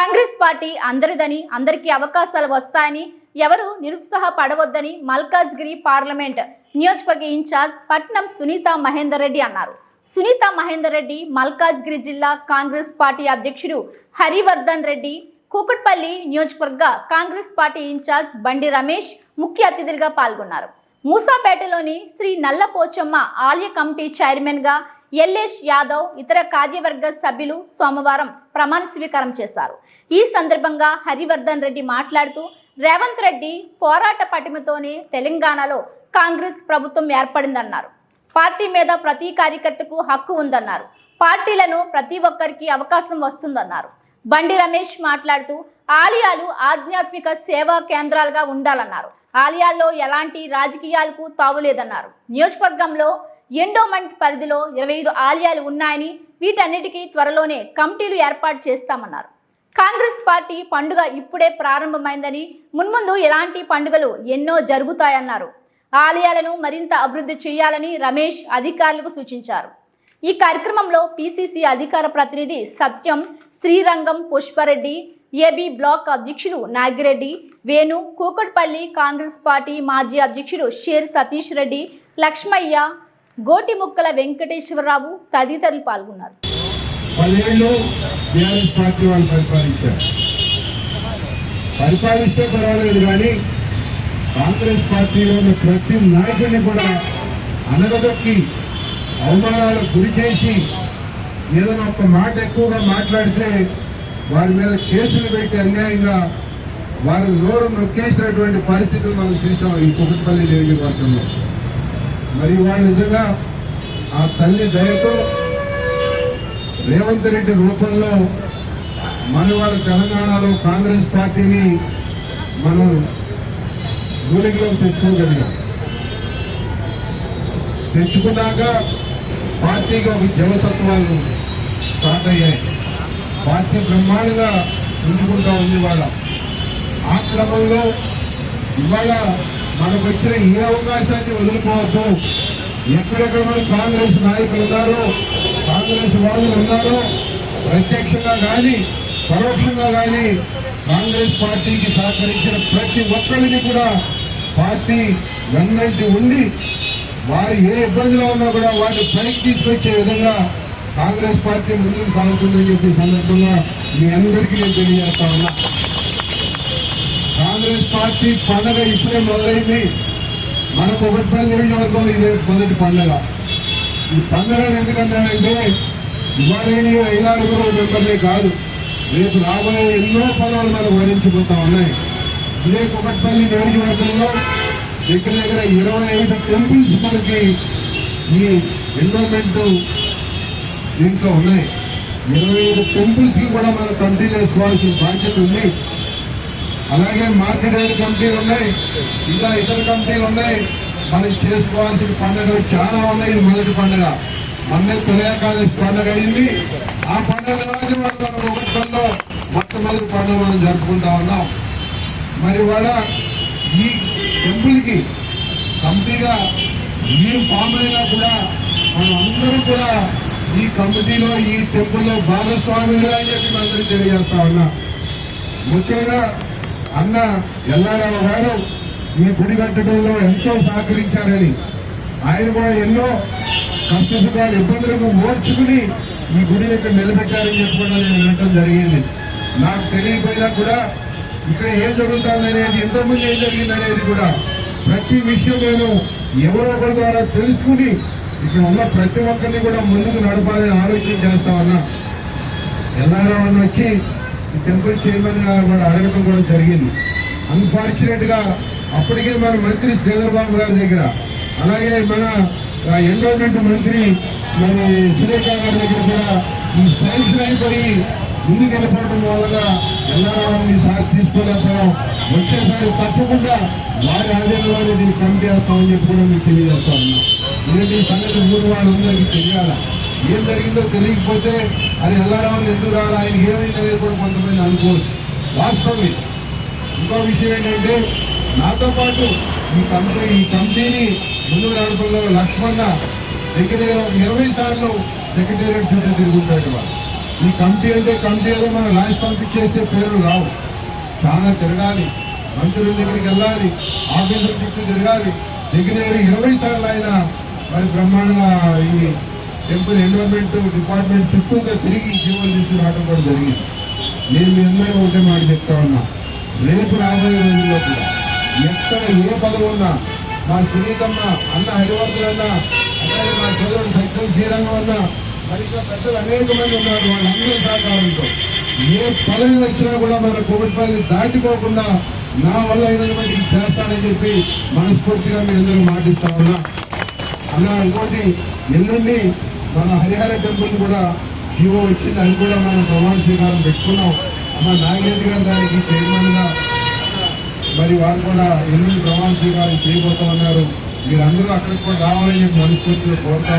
Congress party అందరిదని అందరికీ అవకాశాలు వస్తాయని ఎవరు నిరుత్సాహపడవద్దని మల్కాజ్గిరి పార్లమెంట్ నియోజకవర్గ ఇన్ఛార్జ్ పట్నం సునీత మహేందర్ రెడ్డి అన్నారు. సునీత మహేందర్ రెడ్డి మల్కాజ్గిరి జిల్లా కాంగ్రెస్ పార్టీ అధ్యక్షుడు హరివర్ధన్ రెడ్డి కూకట్పల్లి నియోజకవర్గ కాంగ్రెస్ పార్టీ ఇన్ఛార్జ్ బండి రమేష్ ముఖ్య అతిథులుగా పాల్గొన్నారు. మూసాపేటలోని శ్రీ నల్లపోచమ్మ ఆలయ కమిటీ చైర్మన్గా ఎల్లేష్ యాదవ్ ఇతర కార్యవర్గ సభ్యులు సోమవారం ప్రమాణ స్వీకారం చేశారు. ఈ సందర్భంగా హరివర్ధన్ రెడ్డి మాట్లాడుతూ రేవంత్ రెడ్డి పోరాట పటిమతోనే తెలంగాణలో కాంగ్రెస్ ప్రభుత్వం ఏర్పడిందన్నారు. పార్టీ మీద ప్రతి కార్యకర్తకు హక్కు ఉందన్నారు. పార్టీలను ప్రతి ఒక్కరికి అవకాశం వస్తుందన్నారు. బండి రమేష్ మాట్లాడుతూ ఆలయాలు ఆధ్యాత్మిక సేవా కేంద్రాలుగా ఉండాలన్నారు. ఆలయాల్లో ఎలాంటి రాజకీయాలకు తావులేదన్నారు. నియోజకవర్గంలో ఎండోమెంట్ పరిధిలో ఇరవై ఐదు ఆలయాలు ఉన్నాయని వీటన్నిటికీ త్వరలోనే కమిటీలు ఏర్పాటు చేస్తామన్నారు. కాంగ్రెస్ పార్టీ పండుగ ఇప్పుడే ప్రారంభమైందని మున్ముందు ఎలాంటి పండుగలు ఎన్నో జరుగుతాయన్నారు. ఆలయాలను మరింత అభివృద్ధి చేయాలని రమేష్ అధికారులకు సూచించారు. ఈ కార్యక్రమంలో పిసిసి అధికార ప్రతినిధి సత్యం శ్రీరంగం పుష్పరెడ్డి ఏబీ బ్లాక్ అధ్యక్షులు నాగిరెడ్డి వేణు కూకట్పల్లి కాంగ్రెస్ పార్టీ మాజీ అధ్యక్షుడు షేర్ సతీష్ రెడ్డి లక్ష్మయ్య గోటి ముక్కల వెంకటేశ్వరరావు తదితరులు పాల్గొన్నారు. పదేళ్ళు పరిపాలిస్తే పర్వాలేదు కానీ కాంగ్రెస్ పార్టీలో ఉన్న ప్రతి నాయకుడిని కూడా అనగదొక్కి అవమానాలకు గురి చేసి ఏదైనా ఒక మాట ఎక్కువగా మాట్లాడితే వారి మీద కేసులు పెట్టి అన్యాయంగా వారి నోరు నొక్కేసినటువంటి పరిస్థితులు మనం చూసాం ఈ కుకట్పల్లి నియోజకవర్గంలో. మరి వాళ్ళు నిజంగా ఆ తల్లి దయతో రేవంత్ రెడ్డి రూపంలో మన వాళ్ళ తెలంగాణలో కాంగ్రెస్ పార్టీని మనం రూలింగ్లో తెచ్చుకోగలిగాం. తెచ్చుకున్నాక పార్టీకి ఒక జవసత్వాలు స్టార్ట్ అయ్యాయి. పార్టీ బ్రహ్మాండంగా ఉంచుకుంటా ఉంది వాళ్ళ ఆ క్రమంలో ఇవాళ మనకు వచ్చిన ఏ అవకాశాన్ని వదులుకోవద్దు. ఎక్కడెక్కడ మన కాంగ్రెస్ నాయకులు ఉన్నారో కాంగ్రెస్ వాదులు ఉన్నారో ప్రత్యక్షంగా కానీ పరోక్షంగా కానీ కాంగ్రెస్ పార్టీకి సహకరించిన ప్రతి ఒక్కరిని కూడా పార్టీ వెన్నంటి ఉండి వారు ఏ ఇబ్బందిలో ఉన్నా కూడా వారిని పైకి తీసుకొచ్చే విధంగా కాంగ్రెస్ పార్టీ ముందుకు సాగుతుందని చెప్పి సందర్భంగా మీ అందరికీ నేను తెలియజేస్తా ఉన్నా. కాంగ్రెస్ పార్టీ పండగ ఇప్పుడే మొదలైంది. మనకు ఒకటిపల్లి నియోజకవర్గం ఇదే మొదటి పండగ. ఈ పండగ ఎందుకన్నారంటే ఇవాళని ఐదారుగురు మెంబర్లే కాదు. రేపు రాబోయే ఎన్నో పదవులు మనం వరించిపోతా ఉన్నాయి. ఇదే కుకట్పల్లి నియోజకవర్గంలో దగ్గర దగ్గర ఇరవై ఐదు టెంపుల్స్ మనకి ఈ ఎండోమెంట్ దీంట్లో ఉన్నాయి. ఇరవై ఐదు టెంపుల్స్కి కూడా మనం కంటిన్యూ చేసుకోవాల్సిన బాధ్యత ఉంది. అలాగే మార్కెట్ యార్డ్ కమిటీలు ఉన్నాయి ఇంకా ఇతర కమిటీలు ఉన్నాయి. మనం చేసుకోవాల్సిన పండుగలు చాలా ఉన్నాయి. ఇది మొదటి పండుగ. మొన్నే తొలి పండుగ అయింది. ఆ పండుగ తర్వాత మనం ఒకటి పనిలో మొట్టమొదటి పండుగ మనం జరుపుకుంటా ఉన్నాం. మరి వాళ్ళ ఈ టెంపుల్కి కమిటీగా మీరు ఫామ్ అయినా కూడా మనం అందరూ కూడా ఈ కమిటీలో ఈ టెంపుల్లో భాగస్వాములు అని చెప్పి మీ అందరికీ తెలియజేస్తా ఉన్నా. ముఖ్యంగా అన్న ఎల్లారావు గారు ఈ గుడి కట్టడంలో ఎంతో సహకరించారని. ఆయన కూడా ఎన్నో కష్టసుఖాలు ఇబ్బందులకు మోర్చుకుని ఈ గుడిని ఇక్కడ నిలబెట్టారని చెప్పి కూడా నేను వినటం జరిగింది. నాకు తెలియకపోయినా కూడా ఇక్కడ ఏం జరుగుతుందనేది ఇంతకుముందు ఏం జరిగిందనేది కూడా ప్రతి విషయం నేను ఎవరో ఒకరి ద్వారా తెలుసుకుని ఇక్కడ ఉన్న ప్రతి ఒక్కరిని కూడా ముందుకు నడపాలని ఆలోచన చేస్తామన్నా ఎల్లారావు వచ్చి టెంపుల్ చైర్మన్ మనం కూడా అడగడం కూడా జరిగింది. అన్ఫార్చునేట్గా అప్పటికే మన మంత్రి శ్రీధర్ బాబు గారి దగ్గర అలాగే మన ఎండోమెంట్ మంత్రి మన సురేఖ గారి దగ్గర కూడా ఈ శాంక్షన్ అయిపోయి ముందుకు వెళ్ళిపోవడం వల్ల ఎల్లారావుని సార్ తీసుకోలేకపోయాం. వచ్చేసారి తప్పకుండా వారి ఆధీనంలోనే దీన్ని పంపేస్తామని చెప్పి కూడా మీకు తెలియజేస్తా ఉన్నాం. ఎందుకంటే ఈ సంగతి ఊరు వాళ్ళందరికీ తెలియాలా? ఏం జరిగిందో తెలియకపోతే అది ఎల్లారావు ఎందుకు రావాలి ఆయనకి ఏమైంది అనేది కూడా కొంతమంది అనుకోవచ్చు. వాస్తవం ఇది. ఇంకో విషయం ఏంటంటే నాతో పాటు ఈ కంపెనీ ఈ కంపెనీని ముందు నడపడంలో లక్ష్మణ దగ్గర దగ్గర ఇరవై సార్లు సెక్రటేరియట్ చుట్టూ తిరుగుతాడు వాడు. ఈ కమిటీ అంటే కమిటీ ఏదో మనం రాసి పంపించేస్తే పేర్లు రావు. చాలా తిరగాలి. మంత్రుల దగ్గరికి వెళ్ళాలి. ఆఫీసుల చుట్టూ తిరగాలి. దగ్గర దగ్గర ఇరవై సార్లు ఆయన మరి బ్రహ్మాండంగా ఈ టెంపుల్ ఎన్విరాన్మెంట్ డిపార్ట్మెంట్ చుట్టూగా తిరిగి జీవోలు తీసుకురావడం కూడా జరిగింది. నేను మీ అందరూ ఒకటే మాట చెప్తా ఉన్నా. రేపు రాబోయే రోజుల్లో కూడా ఎక్కడ ఏ పదవి ఉన్నా మా సునీతమ్మ అన్న హరివర్ధన్ అలాగే మా సోదరుడు సత్యం శ్రీరంగం అన్న మరి పెద్దలు అనేక మంది ఉన్నారు వాళ్ళందరి సహకారంతో. ఏ పదవి వచ్చినా కూడా మన కోవిడ్ కోవిడ్పల్లి దాటిపోకుండా నా వల్ల అయినటువంటి చేస్తానని చెప్పి మనస్ఫూర్తిగా మీ అందరూ మాటిస్తా ఉన్నా. అలా ఇంకోటి ఎల్లుండి మన హరిహర టెంపుల్ కూడా జీవో వచ్చింది అది కూడా మనం ప్రమాణ స్వీకారం పెట్టుకున్నాం. అమ్మ నాగిరెడ్డి గారు దానికి చైర్మన్గా మరి వారు కూడా ఎల్లుండి ప్రమాణ స్వీకారం చేయబోతామన్నారు. మీరందరూ అక్కడికి కూడా రావాలని చెప్పి మనస్ఫూర్తిగా కోరుతాం